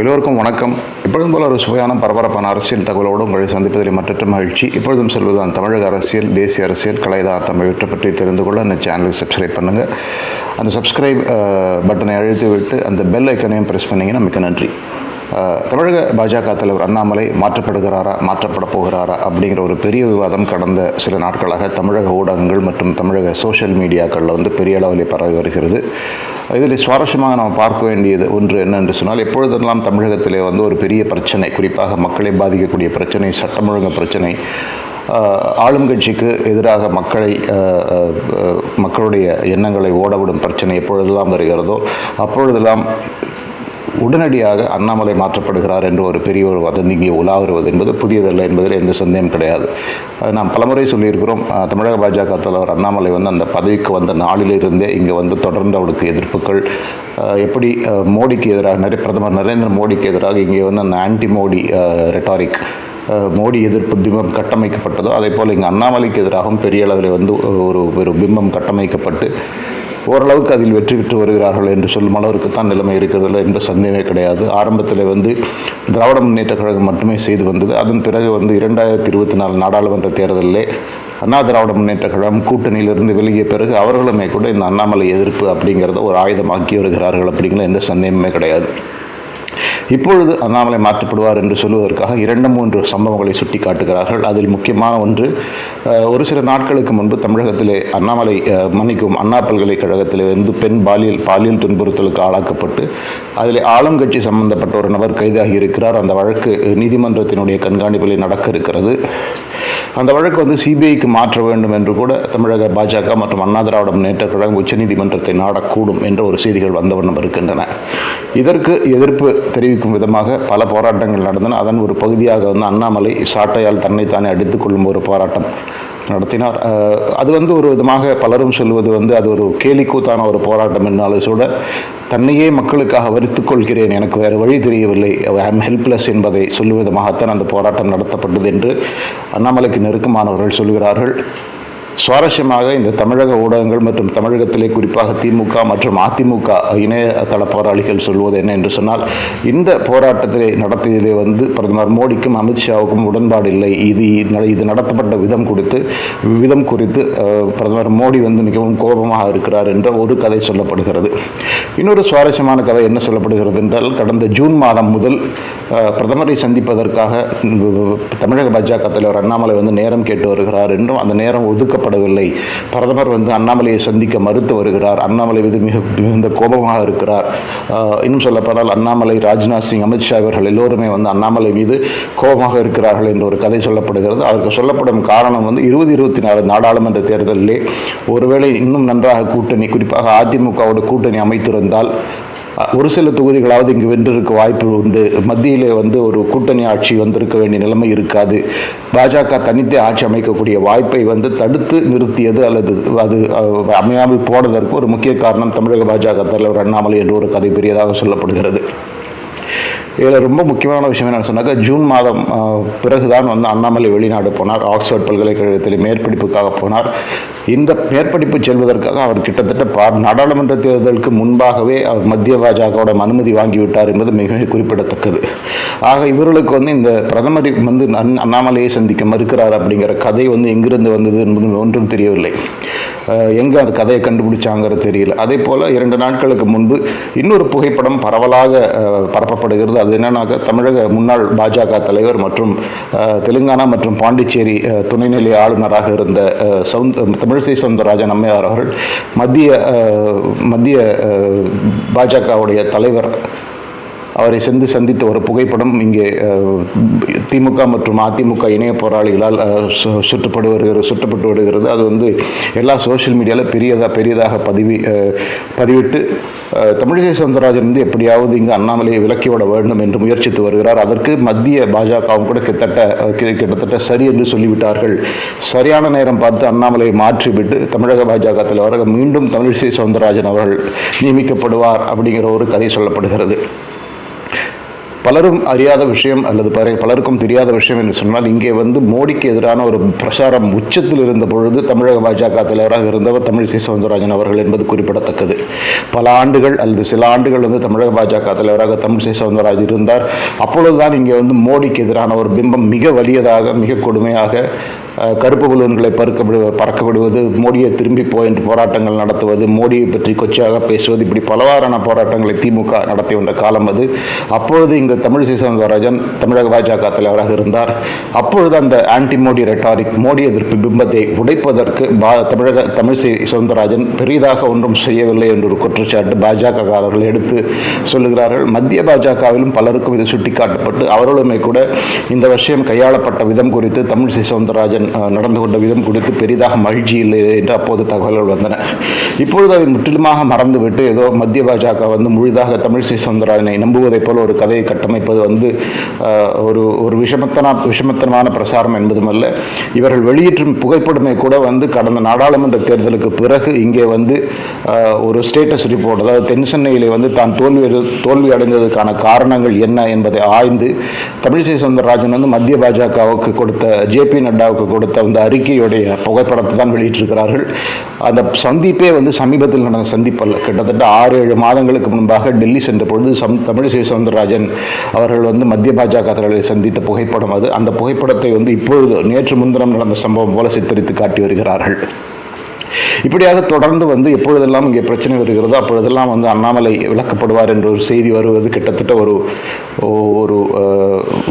எல்லோருக்கும் வணக்கம். இப்பொழுதும் போல ஒரு சுவையான பரபரப்பான அரசியல் தகவலோடு உங்களை சந்திப்பதில் மற்றற்ற மகிழ்ச்சி. இப்பொழுதும் சொல்வதுதான் தமிழக அரசியல் தேசிய அரசியல் கலைதார் தமிழ் பற்றி தெரிந்து கொள்ள அந்த சேனலுக்கு சப்ஸ்கிரைப் பண்ணுங்கள் அந்த சப்ஸ்கிரைப் பட்டனை அழுத்தி விட்டு அந்த பெல் ஐக்கனையும் ப்ரெஸ் பண்ணிங்கன்னா மிக்க நன்றி. தமிழக பாஜக தலைவர் அண்ணாமலை மாற்றப்படுகிறாரா மாற்றப்பட போகிறாரா அப்படிங்கிற ஒரு பெரிய விவாதம் கடந்த சில நாட்களாக தமிழக ஊடகங்கள் மற்றும் தமிழக சோஷியல் மீடியாக்களில் வந்து பெரிய அளவில் பரவி வருகிறது. இதில் சுவாரஸ்யமாக நாம் பார்க்க வேண்டியது ஒன்று என்னென்று சொன்னால் எப்பொழுதெல்லாம் தமிழகத்திலே வந்து ஒரு பெரிய பிரச்சனை குறிப்பாக மக்களை பாதிக்கக்கூடிய பிரச்சனை சட்டம் ஒழுங்கு பிரச்சனை ஆளும் கட்சிக்கு எதிராக மக்களை மக்களுடைய எண்ணங்களை ஓடவிடும் பிரச்சனை எப்பொழுதெல்லாம் வருகிறதோ அப்பொழுதெல்லாம் உடனடியாக அண்ணாமலை மாற்றப்படுகிறார் என்று ஒரு பெரிய ஒரு வதந்தி இங்கே உலா வருவது என்பது புதியதல்ல என்பதில் எந்த சந்தேகம் கிடையாது. நாம் பலமுறை சொல்லியிருக்கிறோம் தமிழக பாஜக தலைவர் அண்ணாமலை வந்து அந்த பதவிக்கு வந்த நாளிலிருந்தே இங்கே வந்து தொடர்ந்து அவளுக்கு எதிர்ப்புகள் எப்படி மோடிக்கு எதிராக நிறைய பிரதமர் நரேந்திர மோடிக்கு எதிராக இங்கே வந்து அந்த ஆன்டி மோடி ரெட்டாரிக் மோடி எதிர்ப்பு பிம்பம் கட்டமைக்கப்பட்டதோ அதே போல் இங்கே அண்ணாமலைக்கு எதிராகவும் பெரிய அளவில் வந்து ஒரு ஒரு பிம்பம் கட்டமைக்கப்பட்டு ஓரளவுக்கு அதில் வெற்றி பெற்று வருகிறார்கள் என்று சொல்லும் அளவிற்கு தான் நிலைமை இருக்கிறதுல எந்த சந்தேகமே கிடையாது. ஆரம்பத்தில் வந்து திராவிட முன்னேற்ற கழகம் மட்டுமே செய்து வந்தது. அதன் பிறகு வந்து இரண்டாயிரத்தி இருபத்தி நாலு நாடாளுமன்ற தேர்தலிலே அண்ணா திராவிட முன்னேற்ற கழகம் கூட்டணியிலிருந்து விலகிய பிறகு அவர்களுமே கூட இந்த அண்ணாமலை எதிர்ப்பு அப்படிங்கிறத ஒரு ஆயுதமாக்கி வருகிறார்கள் அப்படிங்கிற எந்த சந்தேகமே கிடையாது. இப்பொழுது அண்ணாமலை மாற்றப்படுவார் என்று சொல்வதற்காக இரண்டு மூன்று சம்பவங்களை சுட்டி காட்டுகிறார்கள் அதில் முக்கியமான ஒன்று ஒரு சில நாட்களுக்கு முன்பு தமிழகத்திலே அண்ணாமலை மன்னிக்கும் அண்ணா பல்கலைக்கழகத்திலே வந்து பெண் பாலியல் பாலியல் துன்புறுத்தலுக்கு ஆளாக்கப்பட்டு அதில் ஆளுங்கட்சி சம்பந்தப்பட்ட ஒரு நபர் கைதாகி இருக்கிறார். அந்த வழக்கு நீதிமன்றத்தினுடைய கண்காணிப்பில் நடக்க இருக்கிறது. அந்த வழக்கு வந்து சிபிஐக்கு மாற்ற வேண்டும் என்று கூட தமிழக பாஜக மற்றும் அண்ணா திராவிட முன்னேற்ற கழகம் உச்சநீதிமன்றத்தை நாடக்கூடும் என்ற ஒரு செய்திகள் வந்தவண்ணம் இருக்கின்றன. இதற்கு எதிர்ப்பு தெரிவிக்கும் விதமாக பல போராட்டங்கள் நடந்தன. அதன் ஒரு பகுதியாக வந்து அண்ணாமலை சாட்டையால் தன்னைத்தானே அடித்துக் கொள்ளும் ஒரு போராட்டம் நடத்தினார். அது வந்து ஒரு விதமாக பலரும் சொல்வது வந்து அது ஒரு கேலிக்கூத்தான ஒரு போராட்டம் என்னாலும் கூட தன்னையே மக்களுக்காக வருத்துக் கொள்கிறேன் எனக்கு வேறு வழி தெரியவில்லை. ஐ ஆம் ஹெல்ப்லெஸ் என்பதை சொல்லும் விதமாகத்தான் அந்த போராட்டம் நடத்தப்பட்டது என்று அண்ணாமலைக்கு நெருக்கமானவர்கள் சொல்கிறார்கள். சுவாரஸ்யமாக இந்த தமிழக ஊடகங்கள் மற்றும் தமிழகத்திலே குறிப்பாக திமுக மற்றும் அதிமுக இணையதள போராளிகள் சொல்வது என்ன என்று சொன்னால் இந்த போராட்டத்திலே நடத்தியதிலே வந்து பிரதமர் மோடிக்கும் அமித்ஷாவுக்கும் உடன்பாடு இல்லை. இது இது நடத்தப்பட்ட விதம் குறித்து விதம் குறித்து பிரதமர் மோடி வந்து மிகவும் கோபமாக இருக்கிறார் என்ற ஒரு கதை சொல்லப்படுகிறது. இன்னொரு சுவாரஸ்யமான கதை என்ன சொல்லப்படுகிறது என்றால் கடந்த ஜூன் மாதம் முதல் பிரதமரை சந்திப்பதற்காக தமிழக பாஜக தலைவர் அண்ணாமலை வந்து நேரம் கேட்டு வருகிறார் என்றும் அந்த நேரம் ஒதுக்கப்படவில்லை பிரதமர் வந்து அண்ணாமலையை சந்திக்க மறுத்து வருகிறார். அண்ணாமலை மீது மிக மிகுந்த கோபமாக இருக்கிறார். இன்னும் சொல்லப்படால் அண்ணாமலை ராஜ்நாத் சிங் அமித்ஷா இவர்கள் எல்லோருமே வந்து அண்ணாமலை மீது கோபமாக இருக்கிறார்கள் என்ற ஒரு கதை சொல்லப்படுகிறது. அதற்கு சொல்லப்படும் காரணம் வந்து இருபது இருபத்தி நாலு நாடாளுமன்ற தேர்தலிலே ஒருவேளை இன்னும் நன்றாக கூட்டணி குறிப்பாக அதிமுகவோட கூட்டணி அமைத்திருந்தால் ஒரு சில தொகுதிகளாவது இங்கு வென்றிருக்க வாய்ப்பு உண்டு. மத்தியிலே வந்து ஒரு கூட்டணி ஆட்சி வந்திருக்க வேண்டிய நிலைமை இருக்காது. பாஜக தனித்தே ஆட்சி அமைக்கக்கூடிய வாய்ப்பை வந்து தடுத்து நிறுத்தியது அல்லது அது அமையாமல் போனதற்கு ஒரு முக்கிய காரணம் தமிழக பாஜக தலைவர் அண்ணாமலை என்று ஒரு கதை பெரியதாக சொல்லப்படுகிறது. இதில் ரொம்ப முக்கியமான விஷயம் என்னென்னு சொன்னாக்கா ஜூன் மாதம் பிறகு பிறகுதான் வந்து அண்ணாமலை வெளிநாடு போனார். ஆக்ஸ்ஃபோர்ட் பல்கலைக்கழகத்தில் மேற்படிப்புக்காக போனார். இந்த மேற்படிப்பு செல்வதற்காக அவர் கிட்டத்தட்ட பா நாடாளுமன்ற தேர்தலுக்கு முன்பாகவே அவர் மத்திய பாஜகவோட அனுமதி வாங்கிவிட்டார் என்பது மிக குறிப்பிடத்தக்கது. ஆக இவர்களுக்கு வந்து இந்த பிரதமர் வந்து அண்ணாமலையை சந்திக்க மறுக்கிறார் அப்படிங்கிற கதை வந்து எங்கிருந்து வந்தது என்பது ஒன்றும் தெரியவில்லை. எங்கே அந்த கதையை கண்டுபிடிச்சாங்கிறது தெரியல. அதே போல் இரண்டு நாட்களுக்கு முன்பு இன்னொரு புகைப்படம் பரவலாக பரப்பப்படுகிறது. அது என்னன்னாக்கா தமிழக முன்னாள் பாஜக தலைவர் மற்றும் தெலுங்கானா மற்றும் பாண்டிச்சேரி துணைநிலை ஆளுநராக இருந்த சவுந்த தமிழிசை சவுந்தரராஜன் அம்மையார் அவர்கள் மத்திய மத்திய பாஜகவுடைய தலைவர் அவரை சென்று சந்தித்த ஒரு புகைப்படம் இங்கே திமுக மற்றும் அதிமுக இணைய போராளிகளால் சு- சுற்றப்படு வருகிறது சுற்றப்பட்டு வருகிறது அது வந்து எல்லா சோஷியல் மீடியாவில் பெரியதாக பெரியதாக பதிவி பதிவிட்டு தமிழிசை சவுந்தரராஜன் வந்து எப்படியாவது இங்கு அண்ணாமலையை விலக்கிவிட வேண்டும் என்று முயற்சித்து வருகிறார். அதற்கு மத்திய பாஜகவும் கூட கிட்டத்தட்ட கிட்டத்தட்ட சரி என்று சொல்லிவிட்டார்கள். சரியான நேரம் பார்த்து அண்ணாமலையை மாற்றிவிட்டு தமிழக பாஜக தலைவராக மீண்டும் தமிழிசை சவுந்தரராஜன் அவர்கள் நியமிக்கப்படுவார் அப்படிங்கிற ஒரு கதை சொல்லப்படுகிறது. பலரும் அறியாத விஷயம் அல்லது பலருக்கும் தெரியாத விஷயம் என்று சொன்னால் இங்கே வந்து மோடிக்கு எதிரான ஒரு பிரச்சாரம் உச்சத்தில் இருந்த பொழுது தமிழக பாஜக தலைவராக இருந்தவர் தமிழிசை சவுந்தரராஜன் அவர்கள் என்பது குறிப்பிடத்தக்கது. பல ஆண்டுகள் அல்லது சில ஆண்டுகள் வந்து தமிழக பாஜக தலைவராக தமிழிசை சவுந்தரராஜன் இருந்தார். அப்பொழுதுதான் இங்கே வந்து மோடிக்கு எதிரான ஒரு பிம்பம் மிக வலியதாக மிக கொடுமையாக கருப்பு பலூன்களை பறக்க பறக்கப்படுவது பறக்க விடுவது மோடியை திரும்பி போ என்று போராட்டங்கள் நடத்துவது மோடியை பற்றி கொச்சையாக பேசுவது இப்படி பலவாறான போராட்டங்களை திமுக நடத்தி வந்த காலம் அது. அப்பொழுது இங்கு தமிழிசை சவுந்தரராஜன் தமிழக பாஜக தலைவராக இருந்தார். அப்பொழுது அந்த ஆன்டி மோடி ரெட்டாரிக் மோடி எதிர்ப்பு பிம்பத்தை உடைப்பதற்கு பா தமிழக தமிழிசை சவுந்தரராஜன் பெரிதாக ஒன்றும் செய்யவில்லை என்று ஒரு குற்றச்சாட்டு பாஜககாரர்கள் எடுத்து சொல்லுகிறார்கள். மத்திய பாஜகவிலும் பலருக்கும் இது சுட்டிக்காட்டப்பட்டு அவர்களுமே கூட இந்த விஷயம் கையாளப்பட்ட விதம் குறித்து தமிழிசை சவுந்தரராஜன் நடந்து கொண்ட விதம் குறித்து பெரிதாக மகிழ்ச்சி இல்லை என்று அப்போது தகவல்கள் வந்தன. இப்பொழுது அதை முற்றிலுமாக மறந்துவிட்டு ஏதோ மத்திய பாஜக வந்து முழுதாக தமிழிசை சவுந்தரராஜனை நம்புவதைப் போல ஒரு கதையை கட்டமைப்பது வந்து ஒரு ஒரு விஷமத்தன விஷமத்தனமான பிரசாரம் என்பதுமல்ல இவர்கள் வெளியிற்றும் புகைப்படமே கூட வந்து கடந்த நாடாளுமன்ற தேர்தலுக்கு பிறகு இங்கே வந்து ஒரு ஸ்டேட்டஸ் ரிப்போர்ட் அதாவது தென் சென்னையிலே வந்து தான் தோல்வி தோல்வி அடைந்ததுக்கான காரணங்கள் என்ன என்பதை ஆய்ந்து தமிழிசை சவுந்தரராஜன் வந்து மத்திய பாஜகவுக்கு கொடுத்த ஜேபி நட்டாவுக்கு கொடுத்த அந்த அறிக்கையுடைய புகைப்படத்தை தான் வெளியிட்டிருக்கிறார்கள். அந்த சந்திப்பே வந்து சமீபத்தில் நடந்த சந்திப்பல்ல. கிட்டத்தட்ட ஆறு ஏழு மாதங்களுக்கு முன்பாக டெல்லி சென்ற பொழுது சம் தமிழிசை சவுந்தரராஜன் அவர்கள் வந்து மத்திய பாஜக தலைவர்களை சந்தித்த புகைப்படம் அது. அந்த புகைப்படத்தை வந்து இப்பொழுது நேற்று முன்தினம் நடந்த சம்பவம் போல சித்தரித்து காட்டி வருகிறார்கள். இப்படியாக தொடர்ந்து வந்து எப்பொழுதெல்லாம் இங்கே பிரச்சனை வருகிறதோ அப்பொழுதெல்லாம் வந்து அண்ணாமலை விளக்கப்படுவார் என்ற ஒரு செய்தி வருவது கிட்டத்தட்ட ஒரு ஒரு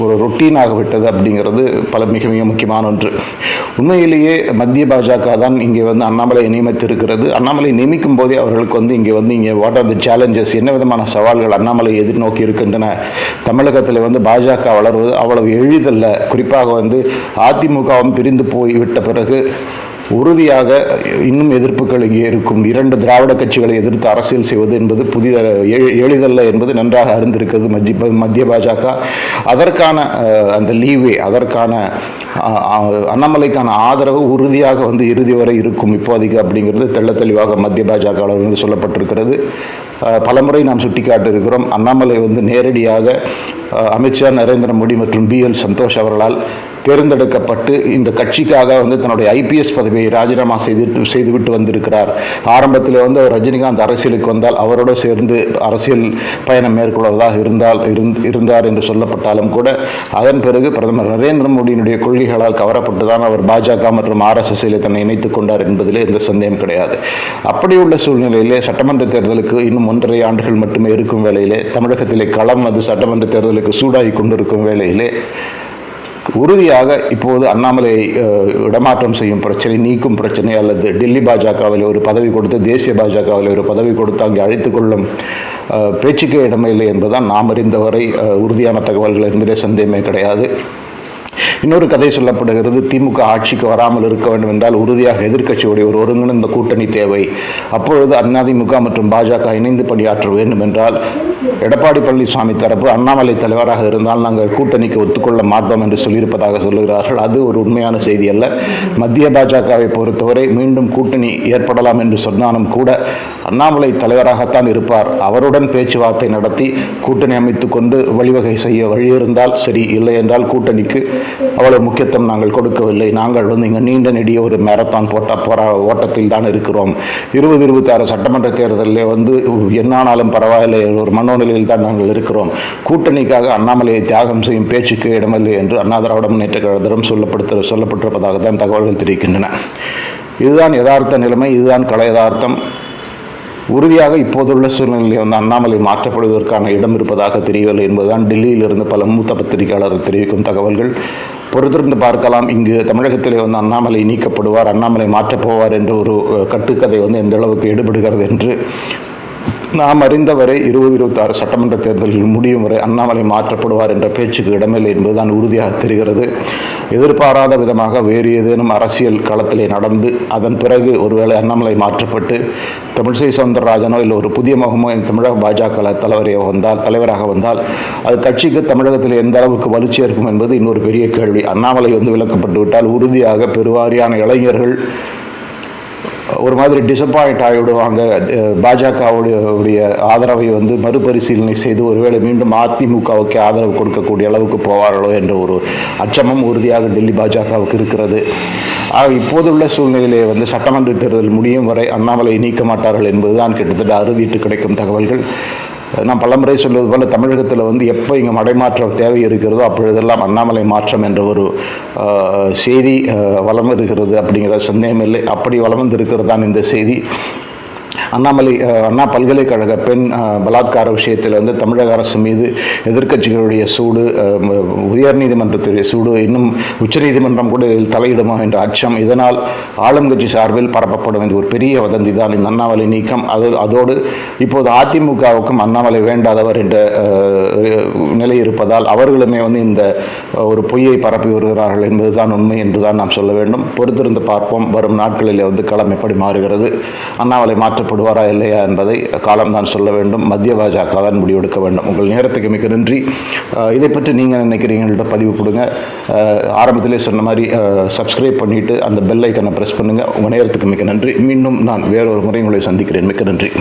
ஒரு ரொட்டீனாக விட்டது அப்படிங்கிறது பல மிக மிக முக்கியமான ஒன்று. உண்மையிலேயே மத்திய பாஜக தான் இங்கே வந்து அண்ணாமலை நியமித்திருக்கிறது. அண்ணாமலை நியமிக்கும் போதே அவர்களுக்கு வந்து இங்கே வந்து இங்கே வாட் ஆர் தி சேலஞ்சஸ் என்ன விதமான சவால்கள் அண்ணாமலை எதிர்நோக்கி இருக்கின்றன? தமிழகத்தில் வந்து பாஜக வளர்வது அவ்வளவு எளிதல்ல. குறிப்பாக வந்து அதிமுகவும் பிரிந்து போய் விட்ட பிறகு உறுதியாக இன்னும் எதிர்ப்புகள் இங்கே இருக்கும். இரண்டு திராவிட கட்சிகளை எதிர்த்து அரசியல் செய்வது என்பது புதித எ- எளிதல்ல என்பது நன்றாக அறிந்திருக்கிறது மத்திய மத்திய பாஜக. அதற்கான அந்த லீவே அதற்கான அண்ணாமலைக்கான ஆதரவு உறுதியாக வந்து இறுதி வரை இருக்கும் இப்போதைக்கு அப்படிங்கிறது தெள்ள தெளிவாக மத்திய பாஜக வந்து சொல்லப்பட்டிருக்கிறது. பலமுறை நாம் சுட்டிக்காட்டிருக்கிறோம் அண்ணாமலை வந்து நேரடியாக அமித்ஷா நரேந்திர மோடி மற்றும் பி எல் சந்தோஷ் அவர்களால் தேர்ந்தெடுக்கப்பட்டு இந்த கட்சிக்காக வந்து தன்னுடைய ஐபிஎஸ் பதவியை ராஜினாமா செய்து செய்துவிட்டு வந்திருக்கிறார். ஆரம்பத்தில் வந்து அவர் ரஜினிகாந்த் அரசியலுக்கு வந்தால் அவரோடு சேர்ந்து அரசியல் பயணம் மேற்கொள்வதாக இருந்தால் இருந்தார் என்று சொல்லப்பட்டாலும் கூட அதன் பிறகு பிரதமர் நரேந்திர மோடியினுடைய கொள்கைகளால் கவரப்பட்டு தான் அவர் பாஜக மற்றும் ஆர்எஸ்எஸ்ஸில் தன்னை இணைத்துக் கொண்டார் என்பதிலே எந்த சந்தேகம் கிடையாது. அப்படி உள்ள சூழ்நிலையிலே சட்டமன்ற தேர்தலுக்கு இன்னும் ஒன்றரை ஆண்டுகள் மட்டுமே இருக்கும் வேளையிலே தமிழகத்திலே களம் அது சட்டமன்ற தேர்தலுக்கு சூடாகி கொண்டிருக்கும் வேளையிலே உறுதியாக இப்போது அண்ணாமலை இடமாற்றம் செய்யும் பிரச்சனை நீக்கும் பிரச்சனை அல்லது டெல்லி பாஜகவில் ஒரு பதவி கொடுத்து தேசிய பாஜகவில் ஒரு பதவி கொடுத்து அங்கே அழைத்து கொள்ளும் அஹ், பேச்சுக்கே இடமில்லை என்பதுதான் நாம் அறிந்தவரை உறுதியான தகவல்கள் என்பதே சந்தேகமே கிடையாது. இன்னொரு கதை சொல்லப்படுகிறது. திமுக ஆட்சிக்கு வராமல் இருக்க வேண்டும் என்றால் உறுதியாக எதிர்க்கட்சியுடைய ஒரு ஒருங்கிணைந்த கூட்டணி தேவை. அப்பொழுது அதிமுக மற்றும் பாஜக இணைந்து பணியாற்ற வேண்டும் என்றால் எடப்பாடி பழனிசாமி தரப்பு அண்ணாமலை தலைவராக இருந்தால் நாங்கள் கூட்டணிக்கு ஒத்துக்கொள்ள மாட்டோம் என்று சொல்லியிருப்பதாக சொல்லுகிறார்கள். அது ஒரு உண்மையான செய்தி அல்ல. மத்திய பாஜகவை பொறுத்தவரை மீண்டும் கூட்டணி ஏற்படலாம் என்று சொன்னாலும் கூட அண்ணாமலை தலைவராகத்தான் இருப்பார். அவருடன் பேச்சுவார்த்தை நடத்தி கூட்டணி அமைத்துக்கொண்டு வழிவகை செய்ய வழி இருந்தால் சரி இல்லை என்றால் கூட்டணிக்கு அவ்வளவு முக்கியத்துவம் நாங்கள் கொடுக்கவில்லை. நாங்கள் வந்து இங்கே நீண்ட நெடிய ஒரு மேரத்தான் போட்ட போற ஓட்டத்தில் தான் இருக்கிறோம். இருபது இருபத்தாறு சட்டமன்ற தேர்தலில் வந்து என்னானாலும் பரவாயில்லை. ஒரு மனோநிலையில் தான் நாங்கள் இருக்கிறோம். கூட்டணிக்காக அண்ணாமலையை தியாகம் செய்யும் பேச்சுக்கு இடமில்லை என்று அண்ணா திராவிட முன்னேற்ற கழகத்திடம் சொல்லப்படுத்த சொல்லப்பட்டிருப்பதாக தான் தகவல்கள் தெரிவிக்கின்றன. இதுதான் யதார்த்த நிலைமை. இதுதான் கலை யதார்த்தம். உறுதியாக இப்போதுள்ள சூழ்நிலையில் வந்து அண்ணாமலை மாற்றப்படுவதற்கான இடம் இருப்பதாக தெரியவில்லை என்பதுதான் டெல்லியிலிருந்து பல மூத்த பத்திரிகையாளர்கள் தெரிவிக்கும் தகவல்கள். பொறுத்திருந்து பார்க்கலாம். இங்கு தமிழகத்திலே வந்து அண்ணாமலை நீக்கப்படுவார் அண்ணாமலை மாற்றப் போவார் என்ற ஒரு கட்டுக்கதை வந்து எந்த அளவுக்கு எடுபடுகிறது என்று நாம் அறிந்தவரை இருபது இருபத்தாறு சட்டமன்ற தேர்தல்கள் முடியும் வரை அண்ணாமலை மாற்றப்படுவார் என்ற பேச்சுக்கு இடமில்லை என்பதுதான் உறுதியாக தெரிகிறது. எதிர்பாராத விதமாக வேறு ஏதேனும் அரசியல் களத்திலே நடந்து அதன் பிறகு ஒருவேளை அண்ணாமலை மாற்றப்பட்டு தமிழிசை சவுந்தரராஜனோ இல்லை ஒரு புதிய முகமோ தமிழக பாஜக தலைவரையோ வந்தால் தலைவராக வந்தால் அது கட்சிக்கு தமிழகத்தில் எந்த அளவுக்கு வலுச்சி இருக்கும் என்பது இன்னொரு பெரிய கேள்வி. அண்ணாமலை வந்து விலக்கப்பட்டு விட்டால் உறுதியாக பெருவாரியான இளைஞர்கள் ஒரு மாதிரி டிசப்பாயிண்ட் ஆகிவிடுவாங்க. பாஜகவுடைய ஆதரவை வந்து மறுபரிசீலனை செய்து ஒருவேளை மீண்டும் அதிமுகவுக்கு ஆதரவு கொடுக்கக்கூடிய அளவுக்கு போவார்களோ என்ற ஒரு அச்சமும் உறுதியாக டெல்லி பாஜகவுக்கு இருக்கிறது. ஆக இப்போதுள்ள சூழ்நிலையிலே வந்து சட்டமன்ற தேர்தல் முடியும் வரை அண்ணாமலை நீக்க மாட்டார்கள் என்பதுதான் கிட்டத்தட்ட அறுதிட்டு கிடைக்கும் தகவல்கள். நான் பலமுறை சொல்வது போல் தமிழகத்தில் வந்து எப்போ இங்கே மடைமாற்றம் தேவை இருக்கிறதோ அப்பொழுதெல்லாம் அண்ணாமலை மாற்றம் என்ற ஒரு செய்தி வளம் இருக்கிறது அப்படிங்கிற சந்தேகம் இல்லை. அப்படி வளம் வந்திருக்கிறது தான் இந்த செய்தி. அண்ணாமலை அண்ணா பல்கலைக்கழக பெண் பலாத்கார விஷயத்தில் வந்து தமிழக அரசு மீது எதிர்க்கட்சிகளுடைய சூடு உயர்நீதிமன்றத்துடைய சூடு இன்னும் உச்சநீதிமன்றம் கூட இதில் தலையிடுமா என்ற அச்சம் இதனால் ஆளுங்கட்சி சார்பில் பரப்பப்படும் இந்த ஒரு பெரிய வதந்தி தான் இந்த அண்ணாமலை நீக்கம். அது அதோடு இப்போது அதிமுகவுக்கும் அண்ணாமலை வேண்டாதவர் என்ற நிலை இருப்பதால் அவர்களுமே வந்து இந்த ஒரு பொய்யை பரப்பி வருகிறார்கள் என்பதுதான் உண்மை என்றுதான் நாம் சொல்ல வேண்டும். பொறுத்திருந்து பார்ப்போம். வரும் நாட்களில் வந்து களம் எப்படி மாறுகிறது? அண்ணாமலை வருவாரா இல்லையா என்பதை காலம்தான் சொல்ல வேண்டும். மத்திய பாஜக தான் முடிவெடுக்க வேண்டும். உங்கள் நேரத்துக்கு மிக்க நன்றி. இதை பற்றி நீங்கள் நினைக்கிறீங்கள்ட்ட பதிவு கொடுங்க. ஆரம்பத்திலே சொன்ன மாதிரி சப்ஸ்கிரைப் பண்ணிவிட்டு அந்த பெல் ஐக்கனை ப்ரெஸ் பண்ணுங்கள் உங்கள் நேரத்துக்கு மிக்க நன்றி. மீண்டும் நான் வேறொரு முறை உங்களை சந்திக்கிறேன். மிக்க நன்றி.